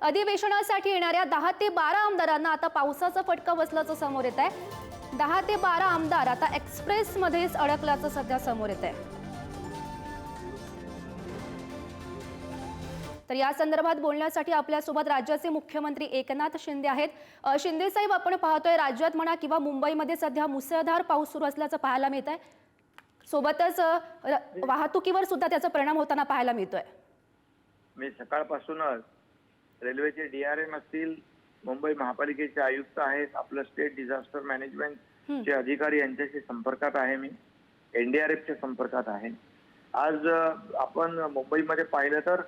अधिवेशनासाठी येणाऱ्या दहा ते बारा आमदारांना आता पावसाचा फटका बसल्याचं समोर येत आहे दहा ते बारा आमदार आता एक्सप्रेसमध्येच अडकल्याचं सध्या समोर येत आहे तर या संदर्भात बोलण्यासाठी आपल्यासोबत राज्याचे मुख्यमंत्री एकनाथ शिंदे आहेत. शिंदे साहेब आपण पाहतोय राज्यात म्हणा किंवा मुंबईमध्ये सध्या मुसळधार पाऊस सुरू असल्याचं पाहायला मिळत आहे सोबतच वाहतुकीवर सुद्धा त्याचा परिणाम होताना पाहायला मिळतोय. मी सकाळपासूनच रेल्वेचे डीआरएम असतील मुंबई महापालिकेचे आयुक्त आहेत आपलं स्टेट डिझास्टर मॅनेजमेंट चे अधिकारी यांच्याशी संपर्कात आहे मी एनडीआरएफच्या संपर्कात आहे. आज आपण मुंबईमध्ये पाहिलं तर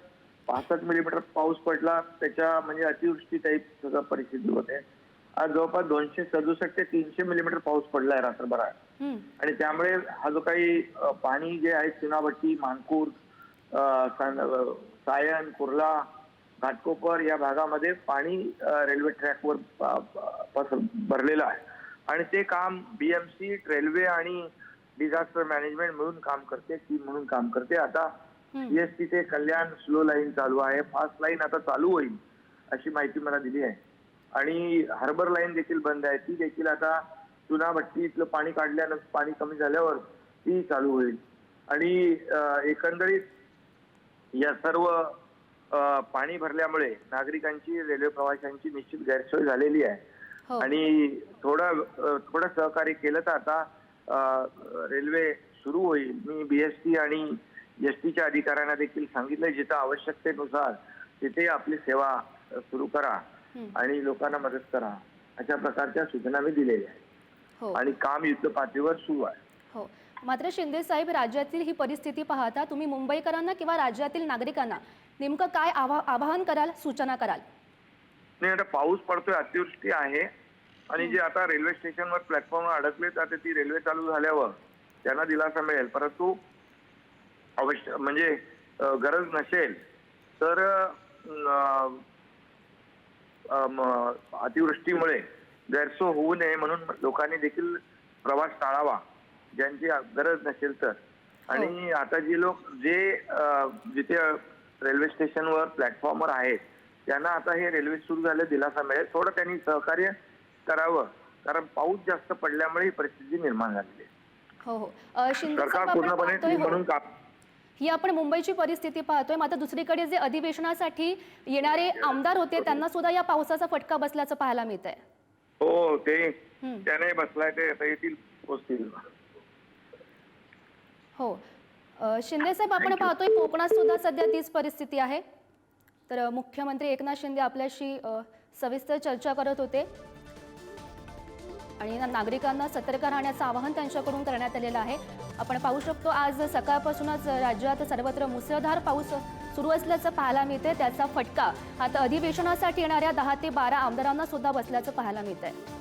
पासष्ट मिलीमीटर पाऊस पडला त्याच्या म्हणजे अतिवृष्टी टाईप सगळं परिस्थिती होते. आज जवळपास दोनशे सदुसष्ट ते तीनशे मिलीमीटर पाऊस पडलाय रात्रभरात. हम्म. आणि त्यामुळे हा जो काही पाणी जे आहे चुनाभट्टी अ, सायन कुर्ला घाटकोपर या भागामध्ये पाणी रेल्वे ट्रॅकवर पसर- भरलेलं आहे. आणि ते काम बीएमसी रेल्वे आणि डिझास्टर मॅनेजमेंट मिळून काम करते टीम म्हणून काम करते. आता. सीएसटी ते कल्याण स्लो लाईन चालू आहे फास्ट लाईन आता चालू होईल अशी माहिती मला दिली आहे. आणि हार्बर लाईन देखील बंद आहे ती देखील आता चुना भट्टीतलं पाणी काढल्यानंतर पाणी कमी झाल्यावर ती चालू होईल. आणि एकंदरीत या सर्व पाणी भरल्यामुळे नागरिकांची रेल्वे प्रवाशांची निश्चित गैरसोय झालेली आहे. हो. आणि थोडं थोडं सहकार्य केलं तर आता रेल्वे सुरू होईल. मी बीएसटी आणि एस टीच्या अधिकाऱ्यांना देखील सांगितलंय जिथं आवश्यकतेनुसार तिथे आपली सेवा सुरू करा. आणि लोकांना मदत करा. अशा प्रकारच्या सूचना मी दिलेल्या आहेत. हो. आणि काम युद्ध पातळीवर सुरू आहे. हो. मात्र शिंदे साहेब राज्यातील ही परिस्थिती पाहता तुम्ही मुंबईकरांना किंवा राज्यातील नागरिकांना नेमकं काय आवा आवाहन कराल सूचना कराल? नाही आता पाऊस पडतोय अतिवृष्टी आहे. आणि जे आता रेल्वे स्टेशनवर प्लॅटफॉर्मवर अडकलेत आता ती रेल्वे चालू झाल्यावर त्यांना दिलासा मिळेल. परंतु अवश्य म्हणजे गरज नसेल तर अतिवृष्टीमुळे गैरसोय होऊ नये म्हणून लोकांनी देखील प्रवास टाळावा. ज्यांची गरज नसेल तर. आणि आता जे लोक जे जिथे रेल्वे स्टेशनवर प्लॅटफॉर्मवर आहेत त्यांना आता हे रेल्वे सुरू झाले दिलासा मिळेल. थोडं त्यांनी सहकार्य करावं. कारण पाऊस जास्त पडल्यामुळे ही परिस्थिती निर्माण झालेली आहे. हो हो. सरकार पूर्णपणे हो. म्हणून काम ही आपण मुंबईची परिस्थिती पाहतोय. मात्र दुसरीकडे जे अधिवेशनासाठी येणारे आमदार होते त्यांना सुद्धा या पावसाचा फटका बसल्याचं पाहायला मिळत आहे हो ते. त्याने बसलाय ते आता येतील पोचतील. हो. शिंदे साहेब आपण पाहतोय कोकणात सुद्धा सध्या तीच परिस्थिती आहे. तर मुख्यमंत्री एकनाथ शिंदे आपल्याशी सविस्तर चर्चा करत होते. आणि नागरिकांना सतर्क राहण्याचं आवाहन त्यांच्याकडून करण्यात आलेलं आहे. आपण पाहू शकतो आज सकाळपासूनच राज्यात सर्वत्र मुसळधार पाऊस सुरू असल्याचं पाहायला मिळते त्याचा फटका आता अधिवेशनासाठी येणाऱ्या दहा ते बारा आमदारांना सुद्धा बसल्याचं पाहायला मिळत आहे